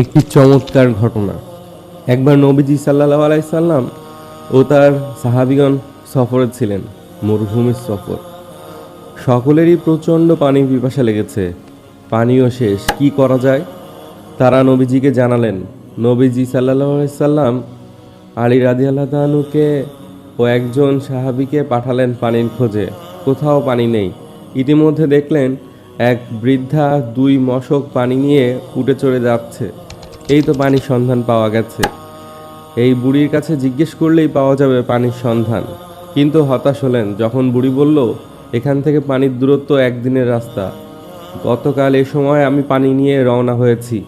একটি চমৎকার ঘটনা। একবার নবীজি সাল্লাহ আলাইসাল্লাম ও তার সাহাবিগণ সফরে ছিলেন, মরুভূমির সফর। সকলেরই প্রচণ্ড পানি পিপাসা লেগেছে। পানিও শেষ, কি করা যায়? তারা নবীজিকে জানালেন, নবীজি সাল্লাহ আলাইসাল্লাম আলী রাজি আল্লাহ তানুকে ও একজন সাহাবিকে পাঠালেন পানির খোঁজে। কোথাও পানি নেই। ইতিমধ্যে দেখলেন, এক বৃদ্ধা দুই মশক পানি নিয়ে উঠে চড়ে যাচ্ছে। এই তো পানির সন্ধান পাওয়া গেছে। এই বুড়ির কাছে জিজ্ঞেস করলেই পাওয়া যাবে পানির সন্ধান। কিন্তু হতাশ হলেন, যখন বুড়ি বলল, এখান থেকে পানির দূরত্ব একদিনের রাস্তা। গতকাল এ সময় আমি পানি নিয়ে রওনা হয়েছি।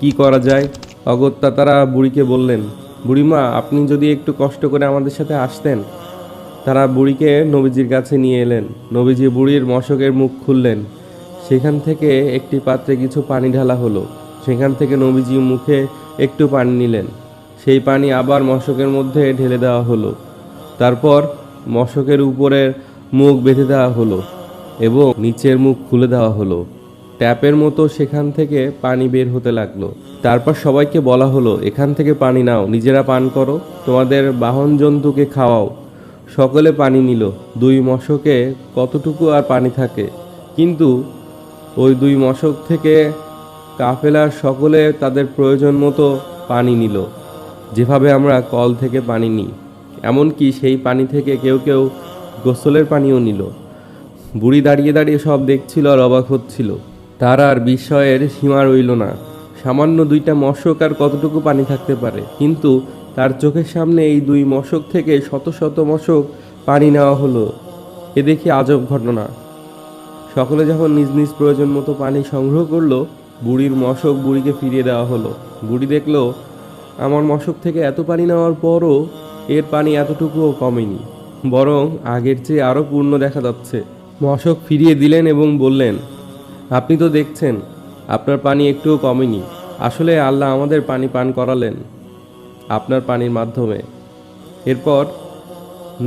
কি করা যায়? অগত্যা তারা বুড়িকে বললেন, বুড়িমা, আপনি যদি একটু কষ্ট করে আমাদের সাথে আসতেন। তারা বুড়িকে নবীজির কাছে নিয়ে এলেন। নবীজি বুড়ির মশকের মুখ খুললেন। সেখান থেকে একটি পাত্রে কিছু পানি ঢালা হলো। সেখান থেকে নবীজি মুখে একটু পানি নিলেন। সেই পানি আবার মশকের মধ্যে ঢেলে দেওয়া হলো। তারপর মশকের উপরের মুখ বেঁধে দেওয়া হলো এবং নিচের মুখ খুলে দেওয়া হলো। ট্যাপের মতো সেখান থেকে পানি বের হতে লাগল। তারপর সবাইকে বলা হলো, এখান থেকে পানি নাও, নিজেরা পান করো, তোমাদের বাহন জন্তুকে খাওয়াও। সকলে পানি নিল। দুই মশকে কতটুকু আর পানি থাকে? কিন্তু ওই দুই মশক থেকে কাফেলার সকলে তাদের প্রয়োজন মতো পানি নিল। যেভাবে আমরা কল থেকে পানি নিই, এমনকি সেই পানি থেকে কেউ কেউ গোসলের পানিও নিল। বুড়ি দাঁড়িয়ে দাঁড়িয়ে সব দেখছিল আর অবাক হচ্ছিল। তার আর বিস্ময়ের সীমা রইল না। সামান্য দুইটা মশক আর কতটুকু পানি থাকতে পারে? কিন্তু তার চোখের সামনে এই দুই মশক থেকে শত শত মশক পানি নেওয়া হলো। এ দেখি আজব ঘটনা। সকলে যখন নিজ নিজ প্রয়োজন মতো পানি সংগ্রহ করল বুড়ির মশক বুড়িকে ফিরিয়ে দেওয়া হলো। বুড়ি দেখল, আমার মশক থেকে এত পানি নেওয়ার পরও এর পানি এতটুকুও কমেনি, বরং আগের চেয়ে আরও পূর্ণ দেখা যাচ্ছে। মশক ফিরিয়ে দিলেন এবং বললেন, আপনি তো দেখছেন, আপনার পানি একটুও কমেনি। আসলে আল্লাহ আমাদের পানি পান করালেন আপনার পানির মাধ্যমে। এরপর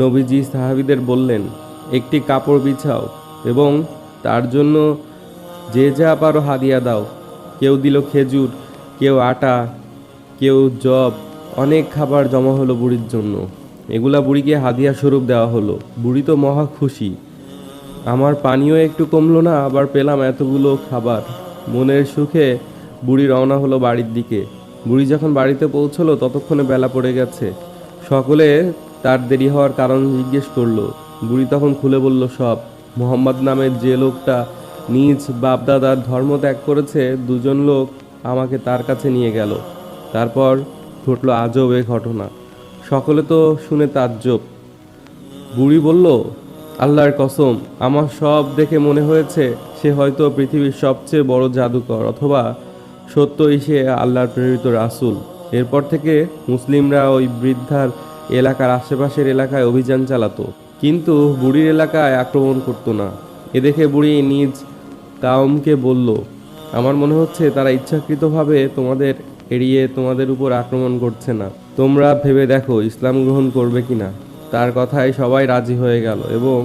নবীজি সাহাবিদের বললেন, একটি কাপড় বিছাও এবং তার জন্য যে যা পারো হাদিয়া দাও। কেউ দিল খেজুর, কেউ আটা, কেউ জব, অনেক খাবার জমা হলো বুড়ির জন্য। এগুলা বুড়িকে হাদিয়া স্বরূপ দেওয়া হলো। বুড়ি তো মহা খুশি। আমার পানিও একটু কমলো না, আবার পেলাম এতগুলো খাবার। মনের সুখে বুড়ি রওনা হলো বাড়ির দিকে। বুড়ি যখন বাড়িতে পৌঁছলো, ততক্ষণে বেলা পড়ে গেছে। সকলে তার দেরি হওয়ার কারণ জিজ্ঞেস করল। বুড়ি তখন খুলে বলল, সব, মোহাম্মদ নামের যে লোকটা নিজ বাপদাদার ধর্ম ত্যাগ করেছে দুজন লোক আমাকে তার কাছে নিয়ে গেল। তারপর ঘটলো আজব এ ঘটনা। সকলে তো শুনে তাজ্জব। বুড়ি বলল, আল্লাহর কসম, আমার সব দেখে মনে হয়েছে সে হয়তো পৃথিবীর সবচেয়ে বড় জাদুকর অথবা সত্যই সে আল্লাহর প্রেরিত রাসূল। এরপর থেকে মুসলিমরা ওই বৃদ্ধার এলাকার আশেপাশের এলাকায় অভিযান চালাতো। কিন্তু বুড়ির এলাকায় আক্রমণ করতো না। এ দেখে বুড়ি নিজ কাউমকে বলল, আমার মনে হচ্ছে তারা ইচ্ছাকৃতভাবে তোমাদের এড়িয়ে তোমাদের উপর আক্রমণ করছে না। তোমরা ভেবে দেখো ইসলাম গ্রহণ করবে কি না তার কথায় সবাই রাজি হয়ে গেল এবং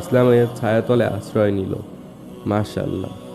ইসলামের ছায়াতলে আশ্রয় নিল। মাশাল্লাহ